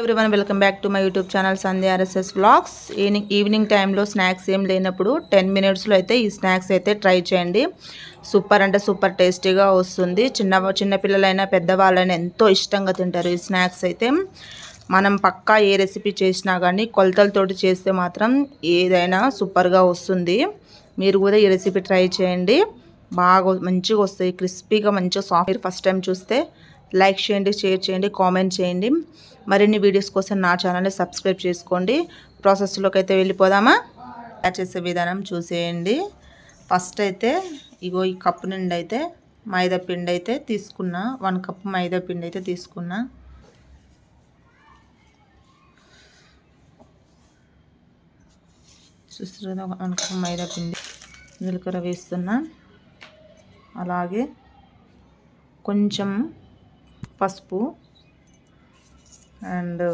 Everyone welcome back to my YouTube channel Sandhya RSS vlogs evening evening టైంలో snacks ఏం లేనప్పుడు ten మినిట్స్లో అయితే ఈ స్నాక్స్ అయితే ట్రై చేయండి. సూపర్ అంటే సూపర్ టేస్టీగా వస్తుంది. చిన్న చిన్నపిల్లలైనా పెద్దవాళ్ళైనా ఎంతో ఇష్టంగా తింటారు ఈ స్నాక్స్ అయితే. మనం పక్కా ఏ రెసిపీ చేసినా కానీ కొలతలతోటి చేస్తే మాత్రం ఏదైనా సూపర్గా వస్తుంది. మీరు కూడా ఈ రెసిపీ ట్రై చేయండి. బాగా మంచిగా వస్తాయి. క్రిస్పీగా మంచిగా సాఫ్ట్ ఫస్ట్ టైం చూస్తే లైక్ చేయండి షేర్ చేయండి కామెంట్ చేయండి. మరిన్ని వీడియోస్ కోసం నా ఛానల్ని సబ్స్క్రైబ్ చేసుకోండి. ప్రాసెస్లోకి అయితే వెళ్ళిపోదామా? తయారు చేసే విధానం చూసేయండి. ఫస్ట్ అయితే ఇగో ఈ కప్పు నుండి అయితే మైదా పిండి అయితే తీసుకున్నా. వన్ కప్ మైదా పిండి అయితే తీసుకున్నా. చూస్తున్నా వన్ కప్ మైదా పిండి జీలకర్ర వేస్తున్నా. అలాగే కొంచెం పసుపు అండ్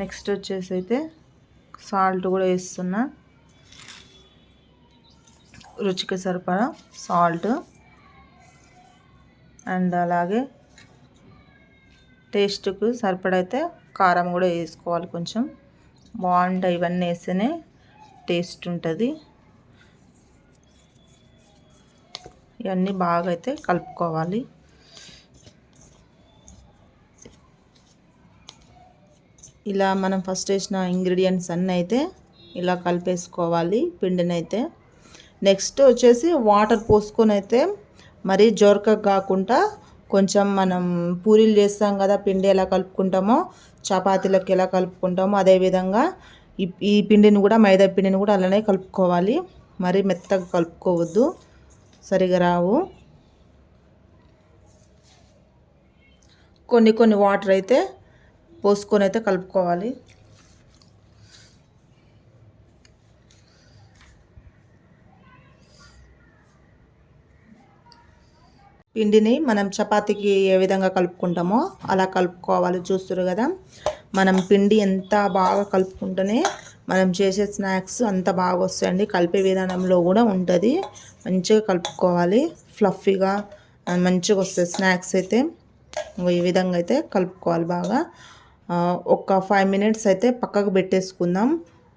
నెక్స్ట్ వచ్చేసి అయితే సాల్ట్ కూడా వేస్తున్నా. రుచికి సరిపడా సాల్ట్ అండ్ అలాగే టేస్ట్కు సరిపడైతే కారం కూడా వేసుకోవాలి కొంచెం. బాగుంటాయి ఇవన్నీ వేస్తేనే టేస్ట్ ఉంటుంది. ఇవన్నీ బాగా అయితే కలుపుకోవాలి. ఇలా మనం ఫస్ట్ వేసిన ఇంగ్రీడియంట్స్ అన్నీ అయితే ఇలా కలిపేసుకోవాలి పిండిని అయితే నెక్స్ట్ వచ్చేసి వాటర్ పోసుకొని అయితే మరీ జోరక కాకుండా కొంచెం మనం పూరీలు చేస్తాం కదా పిండి ఎలా కలుపుకుంటామో చపాతీలకు ఎలా కలుపుకుంటామో అదేవిధంగా ఈ ఈ పిండిని కూడా మైదా పిండిని కూడా అలానే కలుపుకోవాలి. మరీ మెత్తగా కలుపుకోవద్దు. సరిగా రావు. కొన్ని కొన్ని వాటర్ అయితే పోసుకొని అయితే కలుపుకోవాలి. పిండిని మనం చపాతీకి ఏ విధంగా కలుపుకుంటామో అలా కలుపుకోవాలి. చూస్తారు కదా? మనం పిండి ఎంత బాగా కలుపుకుంటేనే మనం చేసే స్నాక్స్ అంత బాగా వస్తాయండి. కలిపే విధానంలో కూడా ఉంటుంది. మంచిగా కలుపుకోవాలి. ఫ్లఫీగా మంచిగా వస్తుంది స్నాక్స్ అయితే. ఈ విధంగా అయితే కలుపుకోవాలి బాగా. ఒక ఫైవ్ మినిట్స్ అయితే పక్కకు పెట్టేసుకుందాం.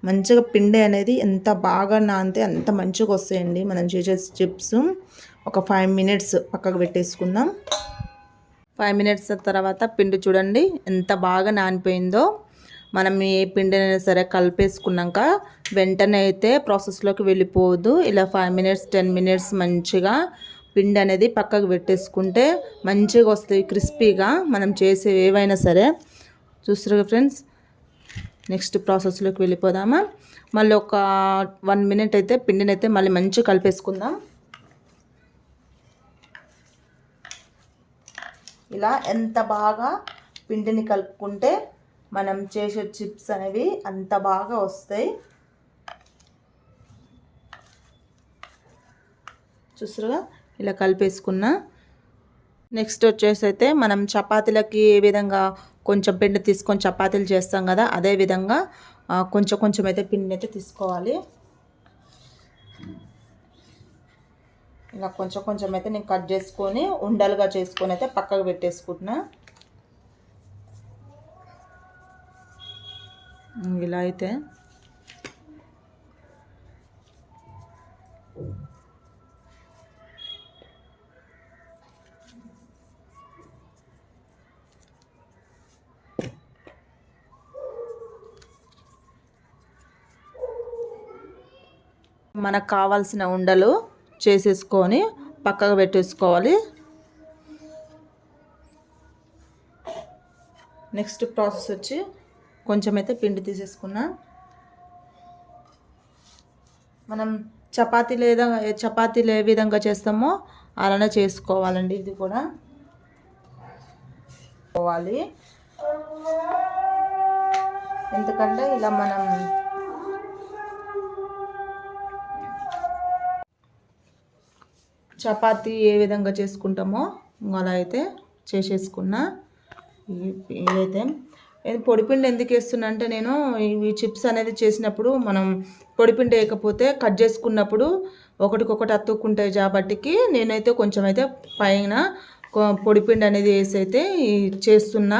మంచిగా పిండి అనేది ఎంత బాగా నానితే అంత మంచిగా వస్తాయండి మనం చేసే చిప్స్. ఒక ఫైవ్ మినిట్స్ పక్కకు పెట్టేసుకుందాం. ఫైవ్ మినిట్స్ తర్వాత పిండి చూడండి ఎంత బాగా నానిపోయిందో. మనం ఏ పిండినైనా సరే కలిపేసుకున్నాక వెంటనే అయితే ప్రాసెస్లోకి వెళ్ళిపోవద్దు. ఇలా ఫైవ్ మినిట్స్ టెన్ మినిట్స్ మంచిగా పిండి అనేది పక్కకు పెట్టేసుకుంటే మంచిగా వస్తాయి క్రిస్పీగా మనం చేసే ఏవైనా సరే. చూస్తారు ఫ్రెండ్స్ నెక్స్ట్ ప్రాసెస్లోకి వెళ్ళిపోదామా? మళ్ళీ ఒక వన్ మినిట్ అయితే పిండిని అయితే మళ్ళీ మంచిగా కలిపేసుకుందాం. ఇలా ఎంత బాగా పిండిని కలుపుకుంటే మనం చేసే చిప్స్ అనేవి అంత బాగా వస్తాయి. చూసారుగా ఇలా కలిపేసుకున్న. నెక్స్ట్ వచ్చేసి అయితే మనం చపాతీలకి ఏ విధంగా కొంచెం పిండి తీసుకొని చపాతీలు చేస్తాం కదా అదే విధంగా కొంచెం కొంచెం అయితే పిండి అయితే తీసుకోవాలి. ఇలా కొంచెం కొంచెం అయితే నేను కట్ చేసుకొని ఉండలుగా చేసుకొని అయితే పక్కకు పెట్టేసుకుంటున్నా. ఇలా అయితే. మనకు కావాల్సిన ఉండలు చేసేసుకొని పక్కకు పెట్టేసుకోవాలి. నెక్స్ట్ ప్రాసెస్ వచ్చి కొంచెం అయితే పిండి తీసేసుకున్నా. మనం చపాతీలు ఏదో చపాతీలు ఏ విధంగా చేస్తామో అలానే చేసుకోవాలండి ఇది కూడా. పోవాలి. ఎందుకంటే ఇలా మనం చపాతీ ఏ విధంగా చేసుకుంటామో అలా అయితే చేసేసుకున్నా. ఇదైతే పొడిపిండి ఎందుకు వేస్తున్నా అంటే నేను ఇవి చిప్స్ అనేది చేసినప్పుడు మనం పొడిపిండి వేయకపోతే కట్ చేసుకున్నప్పుడు ఒకటికొకటి అతుక్కుంటాయి కాబట్టికి నేనైతే కొంచెం అయితే పైన కొ- పొడిపిండి అనేది వేసి అయితే చేస్తున్నా.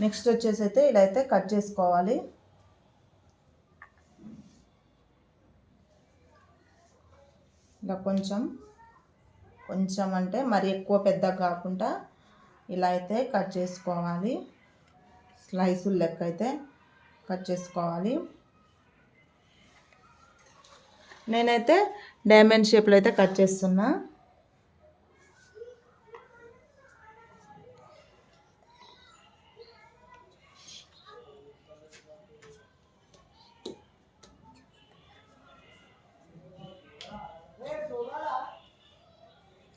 నెక్స్ట్ వచ్చేసి అయితే ఇలా అయితే కట్ చేసుకోవాలి. ఇలా కొంచెం కొంచెం అంటే మరి ఎక్కువ పెద్దగా కాకుండా ఇలా అయితే కట్ చేసుకోవాలి. స్లైసులు లెక్క అయితే కట్ చేసుకోవాలి. నేనైతే డైమండ్ షేప్లో అయితే కట్ చేస్తున్నా.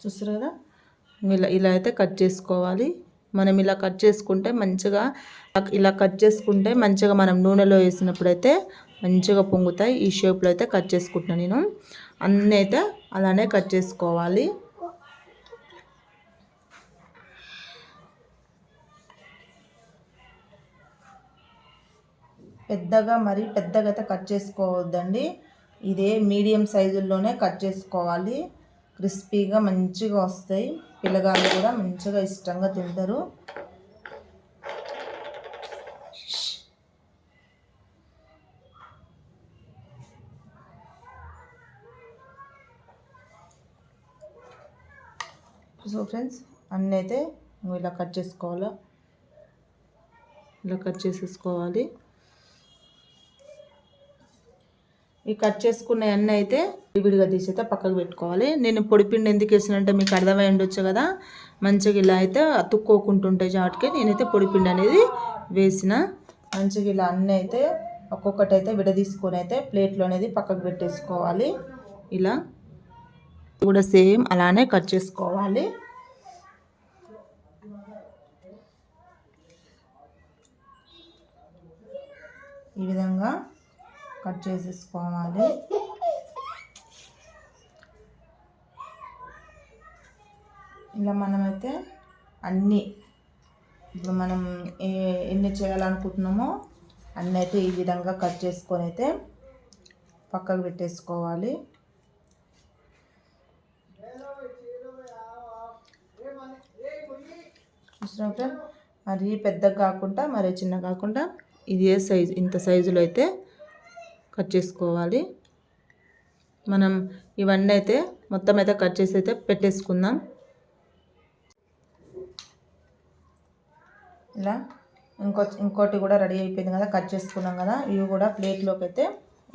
చూస్తారు కదా? ఇలా ఇలా అయితే కట్ చేసుకోవాలి. మనం ఇలా కట్ చేసుకుంటే మంచిగా ఇలా కట్ చేసుకుంటే మంచిగా మనం నూనెలో వేసినప్పుడు అయితే మంచిగా పొంగుతాయి. ఈ షేప్లో అయితే కట్ చేసుకుంటున్నాను నేను. అన్నీ అయితే అలానే కట్ చేసుకోవాలి. పెద్దగా మరి పెద్దగా అయితే కట్ చేసుకోవద్దండి. ఇదే మీడియం సైజుల్లోనే కట్ చేసుకోవాలి. క్రిస్పీగా మంచిగా వస్తాయి. పిల్లగాళ్ళు కూడా మంచిగా ఇష్టంగా తింటారు. సో ఫ్రెండ్స్ అన్నీ అయితే నువ్వు ఇలా కట్ చేసుకోవాలా? ఇలా కట్ చేసేసుకోవాలి. ఈ కట్ చేసుకున్న అన్నీ అయితే విడిగా తీసి అయితే పక్కకు పెట్టుకోవాలి. నేను పొడిపిండి ఎందుకు వేసినంటే మీకు అర్థమై ఉండొచ్చు కదా. మంచిగా ఇలా అయితే అతుక్కోకుంటుంటాయి చాటుకి నేనైతే పొడిపిండి అనేది వేసిన. మంచిగా ఇలా అన్నీ అయితే ఒక్కొక్కటి అయితే విడదీసుకొని అయితే ప్లేట్లో అనేది పక్కకు పెట్టేసుకోవాలి. ఇలా కూడా సేమ్ అలానే కట్ చేసుకోవాలి. ఈ విధంగా కట్ చేసేసుకోవాలి. ఇలా మనమైతే అన్నీ ఇప్పుడు మనం ఏ ఎన్ని చేయాలనుకుంటున్నామో అన్నీ అయితే ఈ విధంగా కట్ చేసుకొని అయితే పక్కకు పెట్టేసుకోవాలి. చూసినట్టు మరి పెద్దగా కాకుండా మరి చిన్న కాకుండా ఇదే సైజు ఇంత సైజులో అయితే కట్ చేసుకోవాలి. మనం ఇవన్నీ అయితే మొత్తం అయితే కట్ చేసి అయితే పెట్టేసుకుందాం. ఇలా ఇంకో ఇంకోటి కూడా రెడీ అయిపోయింది కదా కట్ చేసుకున్నాం కదా ఇవి కూడా ప్లేట్లోకి అయితే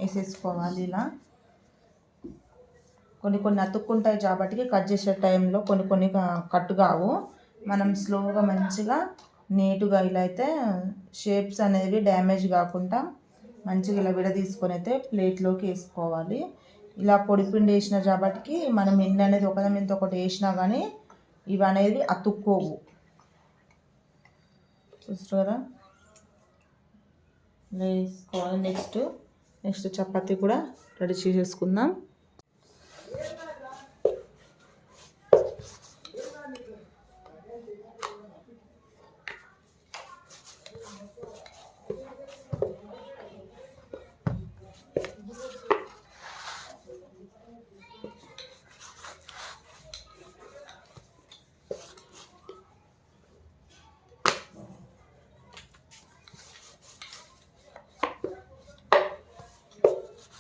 వేసేసుకోవాలి ఇలా. కొన్ని కొన్ని అతుక్కుంటాయి కాబట్టి కట్ చేసే టైంలో కొన్ని కొన్ని కట్టు కావు. మనం స్లోగా మంచిగా నీటుగా ఇలా అయితే షేప్స్ అనేవి డ్యామేజ్ కాకుండా మంచిగా ఇలా విడదీసుకొని అయితే ప్లేట్లోకి వేసుకోవాలి. ఇలా పొడిపిండి వేసిన కాబట్టి మనం ఎన్ని అనేది ఒకదాని మీద ఒకటి వేసినా కానీ ఇవి అనేది అతుక్కోవు. చూస్తారు కదా? వేసుకోవాలి. నెక్స్ట్ నెక్స్ట్ చపాతీ కూడా రెడీ చేసేసుకుందాం.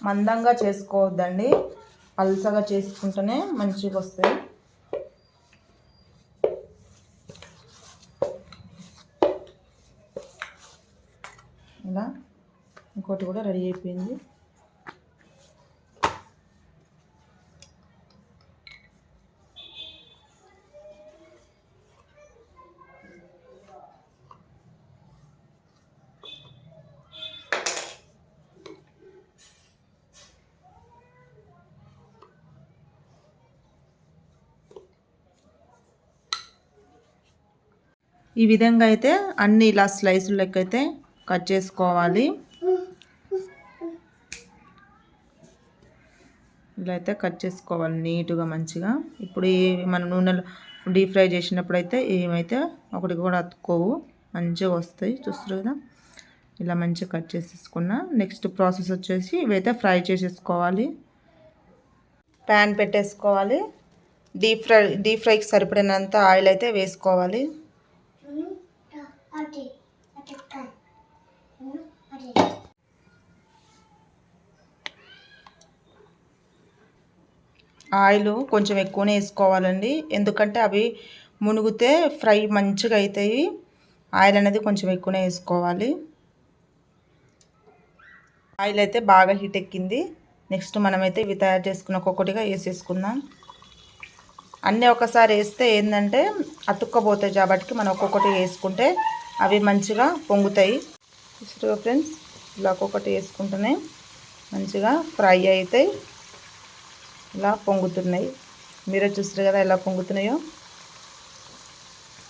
మందంగా చేసుకోవద్దండి. పల్సగా చేసుకుంటేనే మంచిగా వస్తాయి ఇలా ఇంకోటి కూడా రెడీ అయిపోయింది. ఈ విధంగా అయితే అన్ని ఇలా స్లైసులు లెక్క అయితే కట్ చేసుకోవాలి. ఇలా అయితే కట్ చేసుకోవాలి నీట్గా మంచిగా. ఇప్పుడు ఈ మనం నూనెలో డీప్ ఫ్రై చేసినప్పుడు అయితే ఏమైతే ఒకటి కూడా అతుక్కోవు. మంచిగా వస్తాయి. చూస్తారు కదా? ఇలా మంచిగా కట్ చేసేసుకున్నా నెక్స్ట్ ప్రాసెస్ వచ్చేసి ఇవైతే ఫ్రై చేసేసుకోవాలి. ప్యాన్ పెట్టేసుకోవాలి. డీప్ ఫ్రై డీప్ ఫ్రైకి సరిపడినంత ఆయిల్ అయితే వేసుకోవాలి. ఆయిల్ కొంచెం ఎక్కువనే వేసుకోవాలండి. ఎందుకంటే అవి మునిగితే ఫ్రై మంచిగా అవుతాయి. ఆయిల్ అనేది కొంచెం ఎక్కువనే వేసుకోవాలి. ఆయిల్ అయితే బాగా హీట్ ఎక్కింది. నెక్స్ట్ మనమైతే ఇవి తయారు చేసుకున్న ఒక్కొక్కటిగా వేసేసుకుందాం. అన్నీ ఒకసారి వేస్తే ఏంటంటే అతుక్కపోతాయి కాబట్టి మనం ఒక్కొక్కటి వేసుకుంటే అవి మంచిగా పొంగుతాయి. చూసారుగా ఫ్రెండ్స్? ఇలా ఒక్కొక్కటి వేసుకుంటూనే మంచిగా ఫ్రై అవుతాయి ఇలా పొంగుతున్నాయి. మీరే చూస్తారు కదా ఎలా పొంగుతున్నాయో.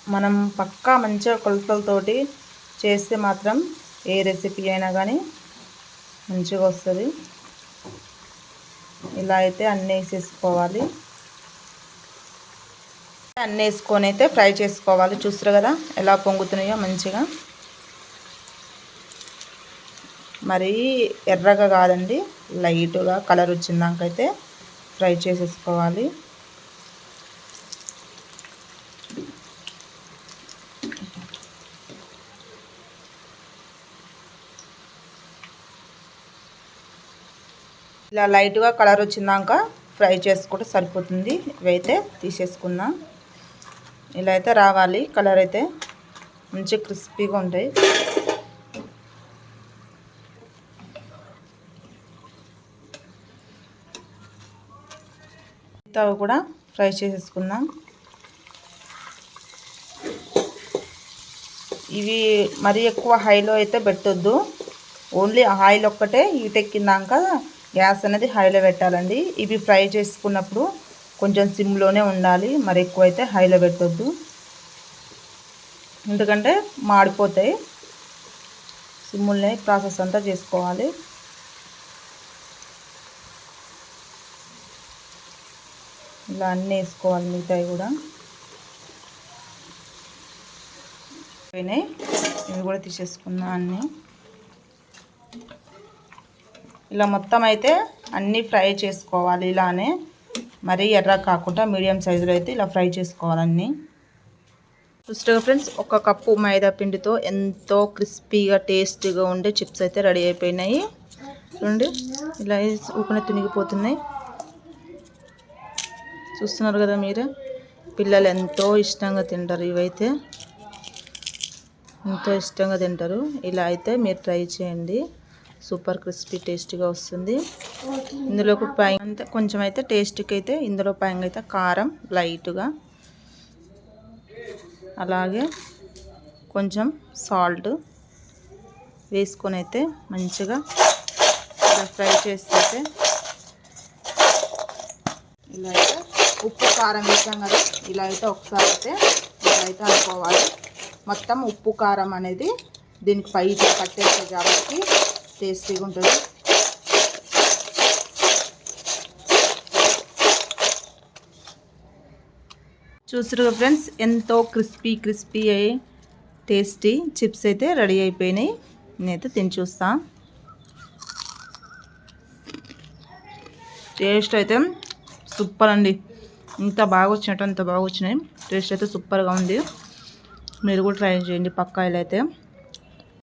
మనం పక్కా మంచిగా కొలతలతోటి చేస్తే మాత్రం ఏ రెసిపీ అయినా కానీ మంచిగా వస్తుంది. ఇలా అయితే అన్నీ వేసేసుకోవాలి. అన్నీ వేసుకొని అయితే ఫ్రై చేసుకోవాలి. చూస్తారు కదా? ఎలా పొంగుతున్నాయో మంచిగా. మరీ ఎర్రగా కాదండి లైట్గా కలర్ వచ్చిందాకైతే ఫ్రై చేసేసుకోవాలి. ఇలా లైట్గా కలర్ వచ్చిందాక ఫ్రై చేసుకుంటే సరిపోతుంది. ఇవైతే తీసేసుకుందాం. ఇలా అయితే రావాలి. కలర్ అయితే మంచి క్రిస్పీగా ఉంటాయి. అవి కూడా ఫ్రై చేసేసుకుందాం. ఇవి మరీ ఎక్కువ హైలో అయితే పెట్టొద్దు. ఓన్లీ ఆయిల్ ఒక్కటే హీట్ గ్యాస్ అనేది హైలో పెట్టాలండి. ఇవి ఫ్రై చేసుకున్నప్పుడు కొంచెం సిమ్లోనే ఉండాలి మరి ఎక్కువ అయితే హైలో పెట్టొద్దు. ఎందుకంటే మాడిపోతాయి. సిమ్ముల్నే ప్రాసెస్ అంతా చేసుకోవాలి. ఇలా అన్నీ వేసుకోవాలి మిగతాయి కూడా. పోయినాయి. ఇవి కూడా తీసేసుకున్నా అన్నీ. ఇలా మొత్తం అయితే అన్నీ ఫ్రై చేసుకోవాలి ఇలానే. మరీ ఎర్ర కాకుండా మీడియం సైజులో అయితే ఇలా ఫ్రై చేసుకోవాలన్నీ. చూస్తే ఫ్రెండ్స్ ఒక కప్పు మైదా పిండితో ఎంతో క్రిస్పీగా టేస్టీగా ఉండే చిప్స్ అయితే రెడీ అయిపోయినాయి. చూడండి ఇలా ఊపిన తునిగిపోతున్నాయి. చూస్తున్నారు కదా మీరు? పిల్లలు ఎంతో ఇష్టంగా తింటారు ఇవైతే. ఎంతో ఇష్టంగా తింటారు. ఇలా అయితే మీరు ట్రై చేయండి. సూపర్ క్రిస్పీ టేస్టీగా వస్తుంది. ఇందులో పై కొంచెం అయితే టేస్ట్కి అయితే ఇందులో పైన అయితే కారం లైట్గా. అలాగే కొంచెం సాల్ట్ వేసుకొని అయితే మంచిగా ఫ్రై చేస్తే ఇలా అయితే ఉప్పు కారం వేసాం కదా ఇలా అయితే ఒకసారి అయితే ఇలా అయితే అనుకోవాలి. మొత్తం ఉప్పు కారం అనేది దీనికి పై పట్టేస్తాయి కాబట్టి టేస్టీగా ఉంటుంది. చూసారుగా ఫ్రెండ్స్ ఎంతో క్రిస్పీ క్రిస్పీ అయ్యి టేస్టీ చిప్స్ అయితే రెడీ అయిపోయినాయి. నేనైతే తిని చూస్తా. టేస్ట్ అయితే సూపర్ అండి. ఇంత బాగా వచ్చినట్టు అంత బాగా వచ్చినాయి. టేస్ట్ అయితే సూపర్గా ఉంది. మీరు కూడా ట్రై చేయండి పక్కాయలు అయితే